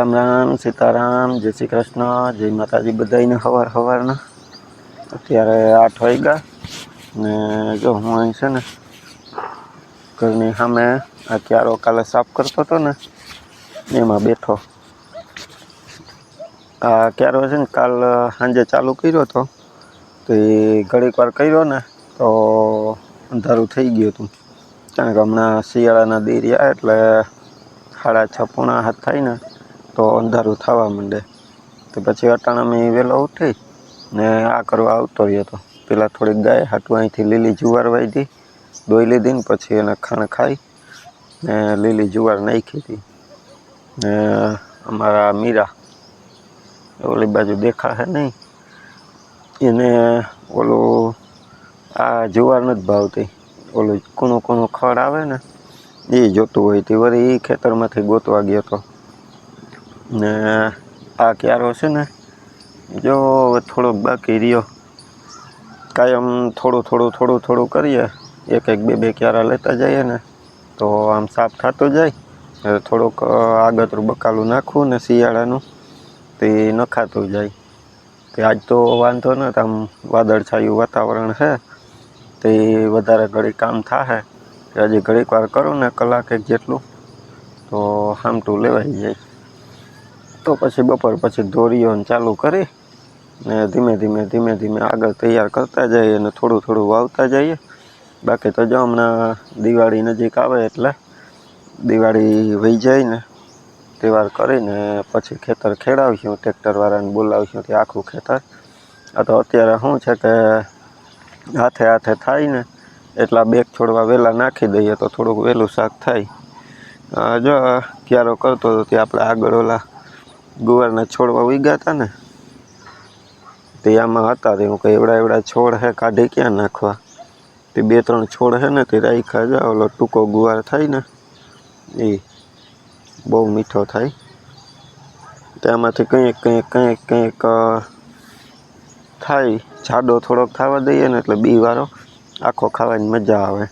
રામ રામ, સીતારામ, જય શ્રી કૃષ્ણ, જય માતાજી બધાને સવાર સવારના અત્યારે આઠ વાગ્યા ને જો હું અહીં છે ને ઘરની સામે આ ક્યારો કાલે સાફ કરતો હતો ને, એમાં બેઠો. આ ક્યારો છે ને કાલ સાંજે ચાલુ કર્યો હતો, તો એ ઘડીક વાર કર્યો ને, તો અંધારું થઈ ગયું હતું. કારણ કે હમણાં શિયાળાના દેરિયા એટલે સાડા છ પોણા હાથ થાય ને તો અંધારું થવા માંડે. તો પછી અટાણા મેં વહેલો ઉઠી ને આ કરવા આવતો રહ્યો હતો પહેલાં થોડીક ગાય હાટું અહીંથી લીલી જુવાર વાવી દોઈ લીધી ને પછી એને ખાણ ખાઈ ને લીલી જુવાર નાખી હતી. ને અમારા મીરા ઓલી બાજુ દેખાશે નહીં. એને ઓલું આ જુવાર નથી ભાવતી. ઓલું કૂણું કૂણું ખડ આવે ને એ જોતું હોય. તે વળી એ ખેતરમાંથી ગોતવા ગયો હતો ને આ ક્યારો છે ને, જો થોડોક બાકી રહ્યો. કાયમ થોડું થોડું થોડું થોડું કરીએ. એક એક બે બે ક્યારા લેતા જઈએ ને, તો આમ સાફ થતો જાય. થોડુંક આગતરું બકાલું નાખવું ને શિયાળાનું, તે નખાતું જાય. તે આજ તો વાંધો ન, આમ વાદળછાયું વાતાવરણ છે તે વધારે ઘડી કામ થાશે હજી ઘડીક વાર કરું ને કલાક એક જેટલું, તો હામટું લેવાઈ જાય. તો પછી બપોર પછી દોરીઓને ચાલુ કરી ને ધીમે ધીમે ધીમે ધીમે આગળ તૈયાર કરતા જઈએ અને થોડું થોડું વાવતા જઈએ. બાકી તો જો હમણાં દિવાળી નજીક આવે એટલે દિવાળી વહી જાય ને તહેવાર કરીને પછી ખેતર ખેડાવીશું, ટ્રેક્ટરવાળાને બોલાવીશું તે આખું ખેતર. આ તો અત્યારે શું છે કે હાથે હાથે થાય ને એટલા બેગ છોડવા વહેલા નાખી દઈએ તો થોડુંક વહેલું શાક થાય. જો ક્યારો કરતો તે આપણે આગળ ઓલા ગુવારના છોડવા ઉગ્યા હતા ને, તે આમાં હતા તે હું કંઈ એવડા એવડા છોડ હે કાઢી ક્યાં નાખવા? તે બે ત્રણ છોડ હે ને તે રાખ્યા જા, ઓલો ટૂંકો ગુવાર થાય ને, એ બહુ મીઠો થાય. તેમાંથી કંઈક કંઈક કંઈક કંઈક થાય, જાડો થોડોક ખાવા દઈએ ને એટલે બી વારો, આખો ખાવાની મજા આવે.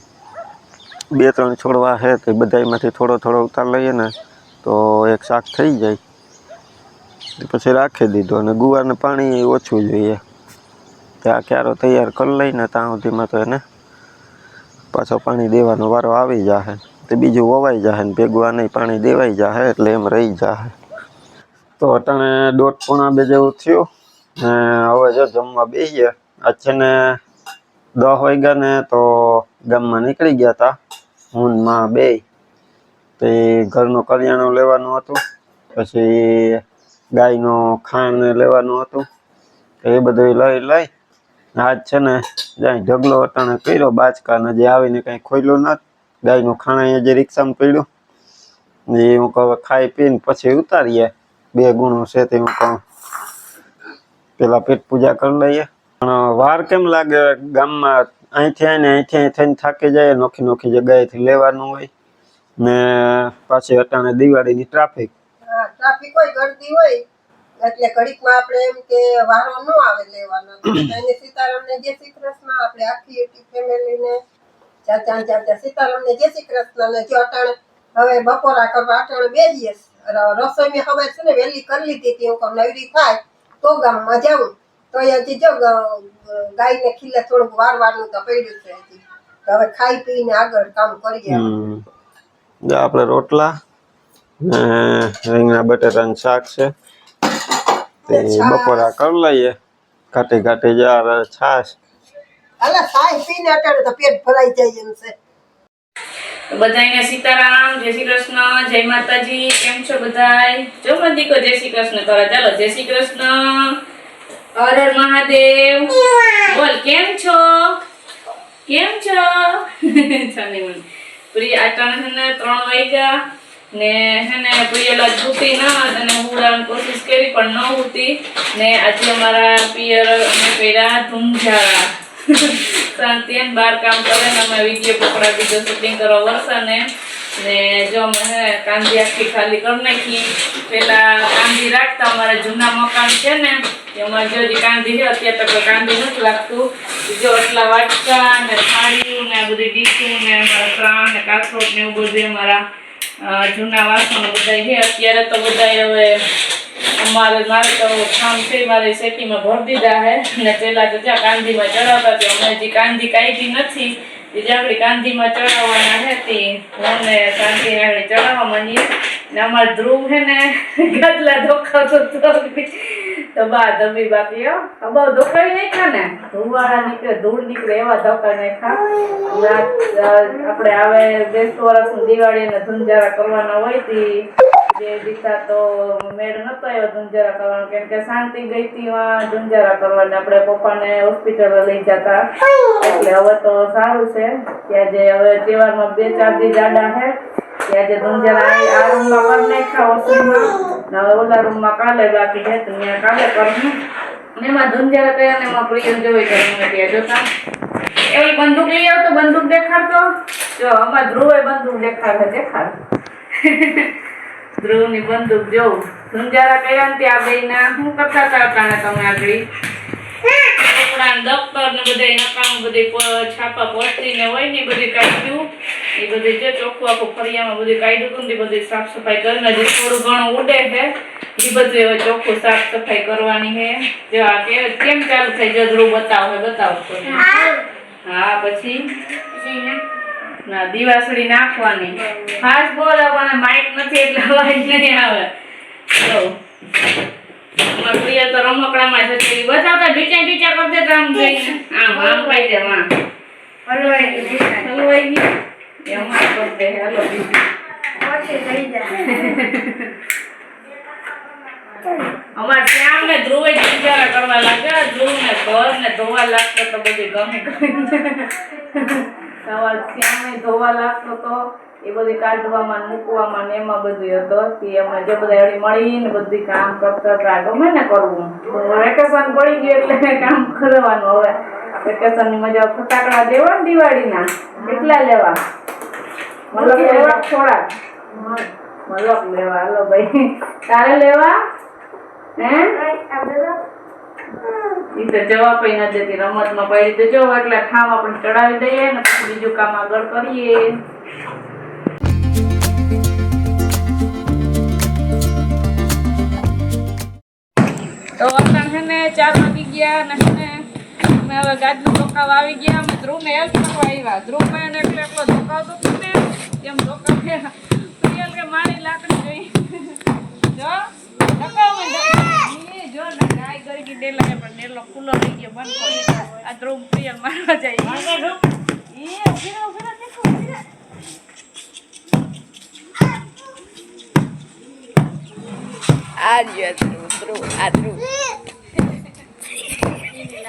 બે ત્રણ છોડવા છે તે બધામાંથી થોડો થોડો ઉતાર લઈએ ને, તો એક શાક થઈ જાય. પછી રાખી દીધો અને ગુવારને પાણી ઓછું જોઈએ. ત્યાં ક્યારો તૈયાર કરી લઈને ત્યાં સુધીમાં તો એને પાછો પાણી દેવાનો વારો આવી જાહે. તે બીજું વવાઈ જાહે ને ભેગું આને પાણી દેવાઈ જાહે એટલે એમ રહી જાહે. તો અટાણે દોઢ પોણા બે જેવું થયું ને હવે જો જમવા બેસીએ આજ છે ને દસ વાગ્યા ને તો ગામમાં નીકળી ગયા હતા હું બે. તે ઘરનું કરિયાણું લેવાનું હતું. પછી ગાયનું ખાણ લેવાનું હતું. તો એ બધું લઈ લઈ. આજ છે ને જાય ઢગલો અટાણે કર્યો બાચકાને જે આવીને કાંઈ ખોલ્યું નથી ગાયનું ખાણ અહીંયા જે રિક્ષામાં પડ્યું. ને એ હું કહું ખાઈ પીને પછી ઉતારીએ. બે ગુણો છે તે હું કહું. પેલા પેટ પૂજા કરી લઈએ. પણ વાર કેમ લાગે ગામમાં અહીંથી આવીને અહીંથી અહીં થઈને થાકી જાય, નોખી નોખી જગ્યાએથી લેવાનું હોય. ને પાછી અટાણે દિવાળીની ટ્રાફિક ટ્રાફિક હોય ગળદી હોય એટલે ઘડીકમાં આપણે એમ કે વારો ન આવે લેવાનો. એને સીતારામને જય શ્રી કૃષ્ણ આપણે આખી ફેમિલીને ચાચા ચાચા સીતારામને જય શ્રી કૃષ્ણ ને જો અટાણે હવે બપોરા કરવા અટાણે બે દિવસ. રસોઈ મેં હવે છે ને વહેલી કરી લીધી હતી હું કહું નવરી થાય તો ગામમાં જાઉં. તો એ હજી જો ગાય ને ગાયને ખીલે થોડુંક વારવાનું તો પડ્યું છે હજી. હવે ખાઈ પીને આગળ કામ કરીએ. આપણે રોટલા ને રીંગણા બટેટાનું શાક છે. તે બપોરા કરી લઈએ. ઘાટી ઘાટી જાર છાશ. અલા ખાઈ પીને અટાણે તો પેટ ભરાઈ જાય એમ છે. બધાને સીતારામ જય શ્રી કૃષ્ણ જય માતાજી કેમ છો બધાય? જો દીકો જય શ્રી કૃષ્ણ. કરો ચાલો જય શ્રી કૃષ્ણ. હર હર મહાદેવ. બોલ કેમ છો? કેમ છો? પ્રિય આ ત્રણ વાગ્યા. ને હેને પ્રિયલા છૂટી ના અને હું ઉડાડવાની કોશિશ કરી પણ ન ઉતી ને આજે અમારા પિયર અમે કર્યા ધૂમઝારા શાંતિયન બાર કામ કરે ને અમે વીડિયો પકડા બીજો શૂટિંગ કરવા વરસાને. ને જો અમે કાંદી આખી ખાલી કરી નાખી. પેલા કાંદી રાખતા, અમારા જૂના મકાન છે ને અમારે જો હજી કાંદી છે, અત્યારે તો કાંદી નથી લાગતું. જો એટલા વાટકા ને થાળીઓ ને બધી ડીશું ને અમારા ત્રાણ ને કાથરોટ ને એવું બધું અમારા જૂના વાસણો બધા છે. અત્યારે તો બધા હવે અમારે મારે તો કામ છે, મારે શેતીમાં ભર દીધા છે. ને પેલા તો જ્યાં કાંધીમાં ચડાવતા હતી અમે હજી કાંધી કાઢી નથી. એ આપણી કાંધીમાં ચડાવવાના હતી તે હું ને કાંધી ચડાવવા માંડીએ. ને અમારે ધ્રુવ છે ને, ગાદલા ધોખાવતો હતો તો બા બાકી હો. આ ધોકાઈ નાખ્યા ને? ધુવાળા નીકળે, ધૂળ નીકળે, એવા ધોકા નાખ્યા. આપણે આવે બેસતું વર્ષ દિવાળી ને ધુંજારા કરવાના હોય તી. જે દીકરા તો મેળ નતો આવ્યો ધુંજારા કરવાનો. કેમ કે શાંતિ ગઈ હતી ધુંજારા કરવાના. આપણે પપ્પાને હોસ્પિટલ લઈ જતા. એટલે હવે તો સારું છે. ત્યાં જે હવે તહેવારમાં બે, ચાર દી જાડા છે. ત્યાં જે ધુંજારા આ- રૂમમાં કરી નાખ્યા હવે ઓલા રૂમમાં કાલે બાકી છે, તો ત્યાં કાલે કરશું અને એમાં ધુંજારા કર્યા ને એમાં પ્રિયલ જોઈ કે તમે ત્યાં જોતા. એવી બંદૂક લઈ આવતો, બંદૂક દેખાડતો. જો, અમાર ધ્રુવે બંદૂક દેખાડે, દેખાડ. ધ્રુવની બંદૂક જોઉં. ધુંજારા કર્યા ને ત્યાં ના શું કરતા હતા? તમે આગળ કપડા, દફતર ને બધે નકામ બધે છાપા પોસ્ટરી ને હોય ને બધી કાઢ્યું. એ બધી જે ચોખ્ખું આખું સાફ સફાઈ કરીને જે થોડું ઘણું ઉડે ચોખ્ખું સાફ સફાઈ કરવાની છે. જો કેમ ચાલુ થઈ જો ધ્રુવ બતાવો બતાવો હા, પછી? ના, દિવાસળી નાખવાની. ખાસ બોલ માઇક નથી એટલે અવાજ નહીં આવે. જો અમાર તો રમકડામાં છે બતાવતા ઢીચા ઢીચા કરી દેતા આમ જઈને. આમ આમ પાઈ દે આમ હલવાઈ ગઈ એમ કરી દે. હાલો બીજું. અમાર શ્યામ ને ધ્રુવે કરવા લાગ્યા ધ્રુવ ને ઘર ને ધોવા લાગતો તો બધી ગમે. સવાર શ્યામે ધોવા લાગતો તો એ બધી કાઢવામાં મૂકવામાં ને એમાં બધું હતો અમે જે બધા હળી મળીને બધી કામ કરતા હતા. ગમે ને કરવું વેકેશન પડી ગયું એટલે કામ કરવાનું હવે. વેકેશનની મજા ફટાકડા દેવા ને દિવાળીના? કેટલા લેવા? મતલબ લેવા થોડા? મતલબ લેવા. હાલો ભાઈ. તારે લેવા? હે? ઈ તો જવાબ ન દેતી. રમતમાં પડી તો જો એટલે ઠામ આપણે ચડાવી દઈએ ને પછી બીજું કામ આગળ કરીએ. ને ચા વાગી ગયા ને છે અમે હવે ગાજનું ધોકાવ આવી ગયા. અમે ધ્રુવને હેલ્પ કરવા આવ્યા. ધ્રુવ ને એટલે એટલો ધોકાવતો ને એમ ધોકાવ્યા પ્રિયલ કે મારી લાકડી જોઈ જો ધોકાવ જો ને ગાય ગઈ ગઈ ડેલા પણ ડેલો ખુલ્લો થઈ ગયો બંધ કરી આ ધ્રુવ પ્રિયલ મારવા જાય. એ રહો ઊભી દેખો રહો રહ્યો. ધ્રુવ. ધ્રુવ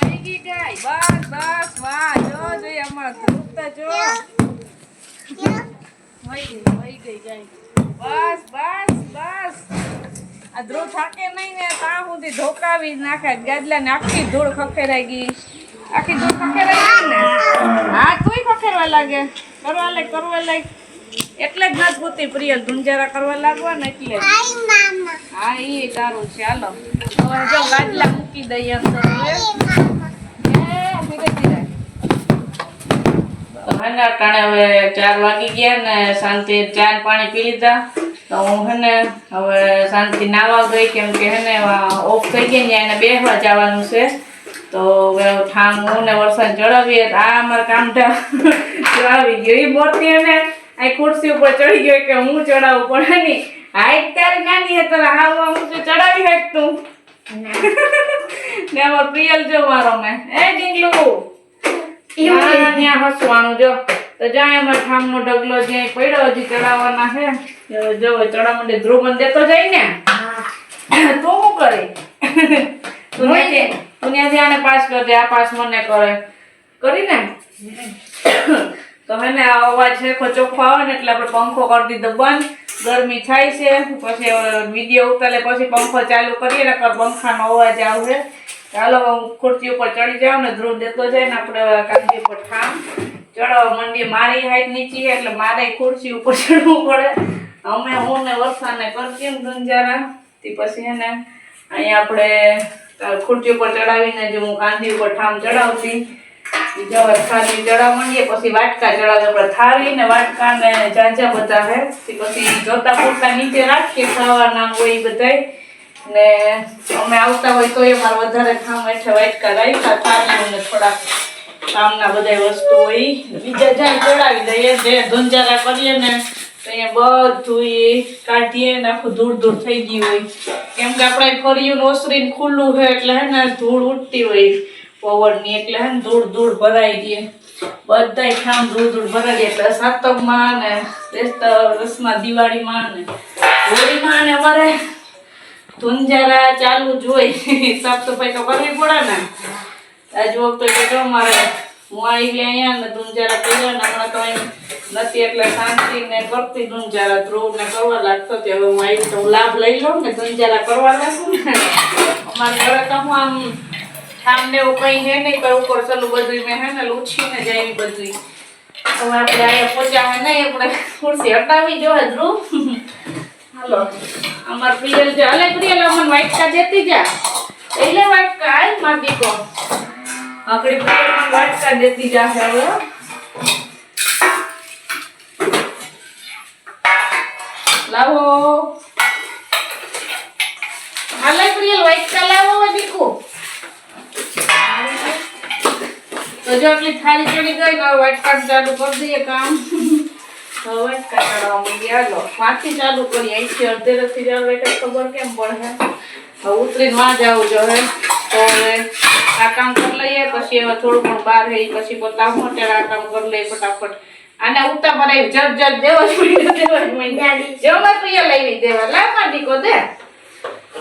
આ ગઈ બસ બસ વાહ જો જો અમાર ધ્રુવ તો જો વહી ગઈ વહી ગઈ બસ બસ બસ આ ધ્રુવ થાકે નહીં ને ત્યાં સુધી ધોકાવી નાખે ગાદલા ને આખી ધૂળ ખખેરાઈ ગઈ આખી ધૂળ ખખેરાઈ ગઈ ને હા તુંય ખખેરવા લાગે. કરવા લાગ કરવા લાગ. એટલે જ નથી પૂતી પ્રિયલ ધુંજારા કરવા લાગવા ને એટલે હા એ સારું છે. હાલો. હવે જો ગાદલા મૂકી દઈએ અંદર. ધીરે હવે ચાર વાગી ગયા ને શાંતિ ચા પાણી પી લીધા. તો હું હેને હવે શાંતિ નાવા ગઈ કેમ કે હેને ઓફ થઈ ગઈ ને એને બેસવા જવાનું છે. તો હવે ઠામ હું ને વરસાદ ચડાવીએ આ અમારા કામઢા ચડાવી ગયો. એ એને આ ખુરશી ઉપર ચડી ગયો કે હું ચડાવું પડે નહીં હાઈટ તારી નાની હતા હાવ હું તો ચડાવી હેક તું. ને અમાર પ્રિયલ જો મારો મેં. એ ડીંગલું ત્યાં હસવાનું જો. તો જાય અમાર ઠામનો ઢગલો જ્યાં પડ્યો હજી ચડાવવાના છે જો ચડા મંડે ધ્રુવ મને દેતો જાય ને. તો શું કરે? તું ત્યાંથી આને પાસ કરી દે આ પાસ મને કરે. કરી ને? તો હે ને આ અવાજ છે ચોખ્ખો આવે ને એટલે આપણે પંખો કરી દીધો બંધ. ગરમી થાય છે. પછી વીડિયો ઉતારે પછી પંખો ચાલુ કરીએ ને પંખાનો અવાજ આવશે ચાલો ખુરશી ઉપર ચડી જાઉં ને ધ્રુવ દેતો જાય ને આપણે કાંદી ઉપર ઠામ ચડવા માંડીએ. મારી હાઈટ નીચી છે એટલે મારે ખુરશી ઉપર ચડવું પડે. અમે, હું ને વરસાદને કરતી ગુંજારા તે પછી હે ને, અહીંયા આપણે ખુરશી ઉપર ચડાવીને જો હું કાંદી ઉપર ઠામ ચડાવતી. બીજા વાર વસ્તુ હોય બીજા જ્યાં ચડાવી દઈએ, જે ધુંજારા ને અહીંયા કાઢીએ ને આખું ધૂળ ધૂળ થઈ ગયું હોય. કેમ કે આપણે ફર્યું ઓસરીને ખુલ્લું હોય એટલે હે ને ધૂળ ઉડતી હોય. પવનની એટલે હે ધૂળ ધૂળ ભરાઈ ગઈ. બધાય ઠામ ધૂળ ધૂળ ભરાઈ ગઈ એટલે સાતમમાં ને, બેસતા દિવાળીમાં ને, હોળીમાં ને અમારે ધુંજારા ચાલુ જ હોય. સાફ સફાઈ તો કરવી પડે ને. આજ વખતે તો મારે હું આવી અહીંયા ને ધુંજારા કર્યા ને હમણાં તો અહીં નથી એટલે શાંતિ ને કરતી ધુંજારા ધ્રુવ ને કરવા લાગતો તે હવે હું આવી તો લાભ લઈ લઉં ને ધુંજારા કરવા લાગુ ને. અમારે ઘરે તો હું આમ ઠામ ને એવું કઈ હે નહીં ઉપર સલું બધું મેં હે ને લૂછીને જાય બધું હવે આપણે અહીંયા હે નહીં આપણે ખુરશી હટાવી જો ધ્રુવ હાલો, અમાર પ્રિયલ જે અલે પ્રિયલ, અમન વાટકા દેતી જા. એટલે વાટકા આય માર દીકો. આકડી પ્રિયલ વાટકા દેતી જા હવે. લાવો. હાલે પ્રિયલ, વાટકા લાવો હવે દીકો તો જો આટલી થાળી ચડી ગઈ ને વાટકા ચાલુ કરી દઈએ કામ. વાંચી ચાલુ કરી અહીંથી અડધે રસ્તે એટલે ખબર કેમ પડે? હવે ઉતરીને માં જવું જોઈએ તો હવે આ કામ કરી લઈએ પછી હવે થોડું પણ બહાર રહી પછી પોતા મોટે આ કામ કરી લઈએ ફટાફટ. આને ઉતા પર જટ જટ દેવો પડ્યો દેવો જ પડ્યો જો મેં પ્રિય લાવી દેવા. લા માં દીકો દે.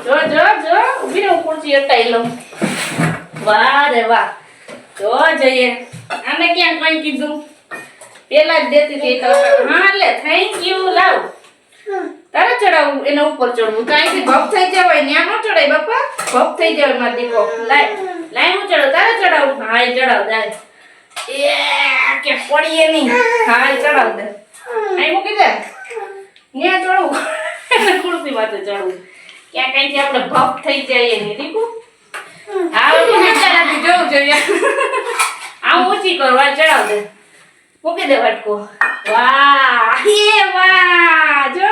જો જો જો. ઊભી રહું ખુરશી હટાઈ લઉં. વાહ રે વાહ. જો જઈએ. આને ક્યાં કઈ કીધું? પેલા જ દેતી હતી તો હા લે થેન્ક યુ લાવ. તારે ચડાવું એના ઉપર ચડવું. તો અહીંથી ભપ થઈ જવાય ત્યાં ન ચડાય બાપા. ભપ થઈ જવાય મારા દીકો લાય લાય હું ચડાવ? તારે ચડાવું? હા ચડાવ દાય એ કે પડીએ નહીં. હા ચડાવ દે આઈ મૂકી દે. ત્યાં ચડવું. ખુરશી માથે ચડવું. ક્યાં કઈથી આપણે ભપ થઈ જઈએ ને, દીકુ. હા વિચારાથી જોવું જોઈએ. આમ ઊંચી કરવા ચડાવ દે મૂકી દે વટકો. વાહ એ વાહ જો.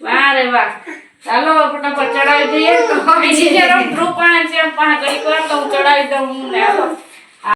વાહ રે વાહ. ચાલો ફટાફટ ચડાવી દઈએ. તો બીજી રમ ધ્રુવ પાણે છે પાણે ઘડીક વાર તો હું ચડાવી દઉં ને હાલો